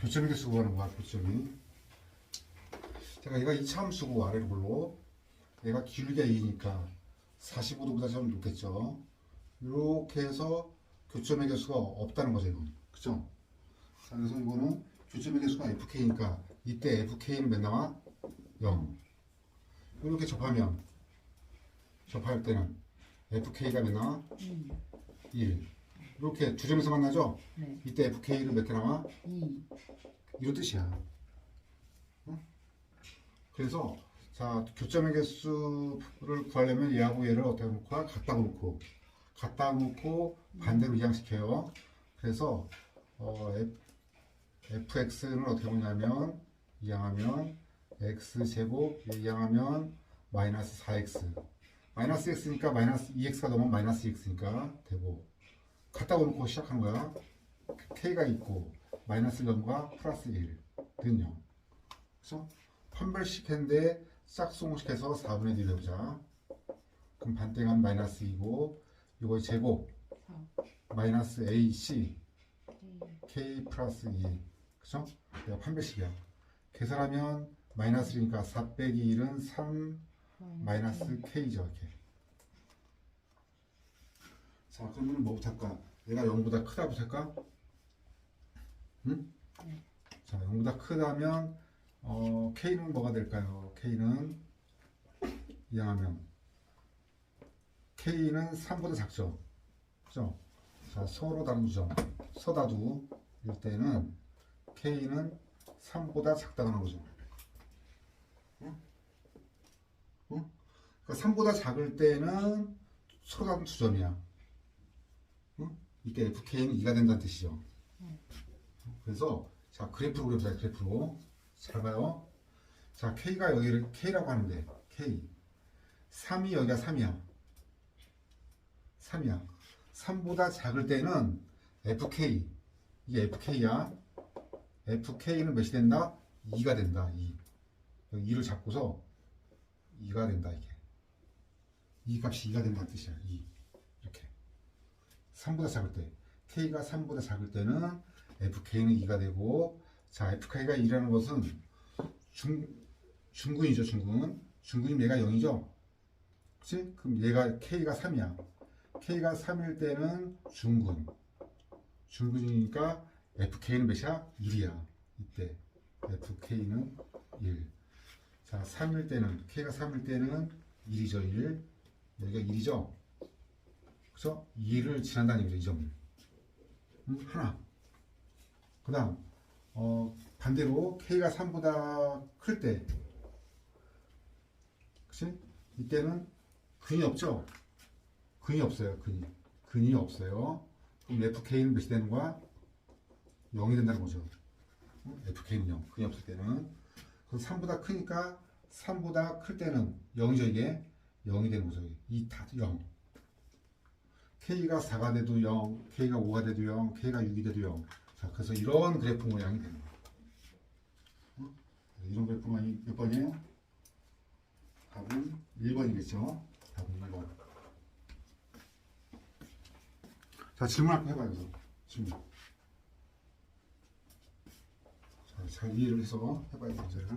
교점의 개수 구하는 거야, 교점이. 제가 얘가 이차 함수고 아래로 불러. 얘가 길게 2니까 45도보다 좀 높겠죠. 이렇게 해서 교점의 개수가 없다는 거죠, 이건. 그죠? 자, 그래서 이거는 교점의 개수가 FK니까 이때 FK는 몇 나와? 0. 이렇게 접하면 접할 때는 FK가 몇 나와? 1. 이렇게 두 점에서 만나죠? 네. 이때 FK는 몇 개 나와? 2. 이런 뜻이야. 응? 그래서 자 교점의 개수를 구하려면 얘하고 얘를 어떻게 놓고 갖다 놓고 갖다 놓고 반대로 이항시켜요. 그래서 어, fx는 어떻게 보냐면 이항하면 x 제곱 이항하면 마이너스 4x 마이너스 x니까 마이너스 2x가 넘으면 마이너스 2x니까 되고 갖다 놓고 시작한 거야. k가 있고 마이너스 0과 플러스 1 는 0. 그래서 판별식 했는데 짝수공식해서 4분의 1 배우자. 그럼 반대가 마이너스 2고 이거 제곱 4. 마이너스 AC K 플러스 2 그죠? 내가 판별식이야. 계산하면 마이너스 1이니까 4 빼기 1은 3 마이너스 K죠 이렇게. 자 그러면 뭐부터 할까? 얘가 0보다 크다부터 할까? 응? 네. 자 0보다 크다면 어, K는 뭐가 될까요? K는 이항하면 K는 3보다 작죠? 그죠? 자 서로 점 서다두 일 때는 K는 3보다 작다는 거죠. 응? 응? 그러니까 3보다 작을 때는 서로 다른 두 점이야. 응? 이때 FK는 2가 된다는 뜻이죠. 그래서 자 그래프로 그려보자 그래프로 잘 봐요. 자 K가 여기를 K라고 하는데 K 3이 여기가 3이야. 3이야. 3보다 작을 때는 FK 이게 FK야. FK는 몇이 된다? 2가 된다. 2. 여기 2를 잡고서 2가 된다 이게. 이 값이 2가 된다는 뜻이야. 2. 이렇게. 3보다 작을 때 K가 3보다 작을 때는 FK는 2가 되고 자 FK가 2라는 것은 중, 중근이죠 중근. 중근이면 얘가 0이죠? 그치? 그럼 얘가 K가 3이야. K가 3일 때는 중근. 중근이니까 FK는 몇이야? 1이야. 이때 FK는 1 자, 3일 때는 K가 3일 때는 1이죠 1 여기가 1이죠 그죠? 2를 지난다는 얘기죠 이 점을 음, 하나 그 다음 어, 반대로 K가 3보다 클 때 그치? 이때는 근이 없죠? 근이 없어요 근이 근이 없어요 그럼 FK는 몇이 되는 거야? 0이 된다는 거죠 어? FK는 0 근이 없을 때는 그럼 3보다 크니까 3보다 클 때는 0이죠 이게 0이 되는 거죠 이 다 0 K가 4가 돼도 0, K가 5가 돼도 0, K가 6이 돼도 0. 자, 그래서 이런 그래프 모양이 되는 거예요. 어? 이런 그래프 모양이 몇 번이에요? 답은 1번이겠죠? 답은 1번. 자, 질문 한번 해봐요. 질문. 자, 잘 이해를 해서 해봐야 돼, 문제를.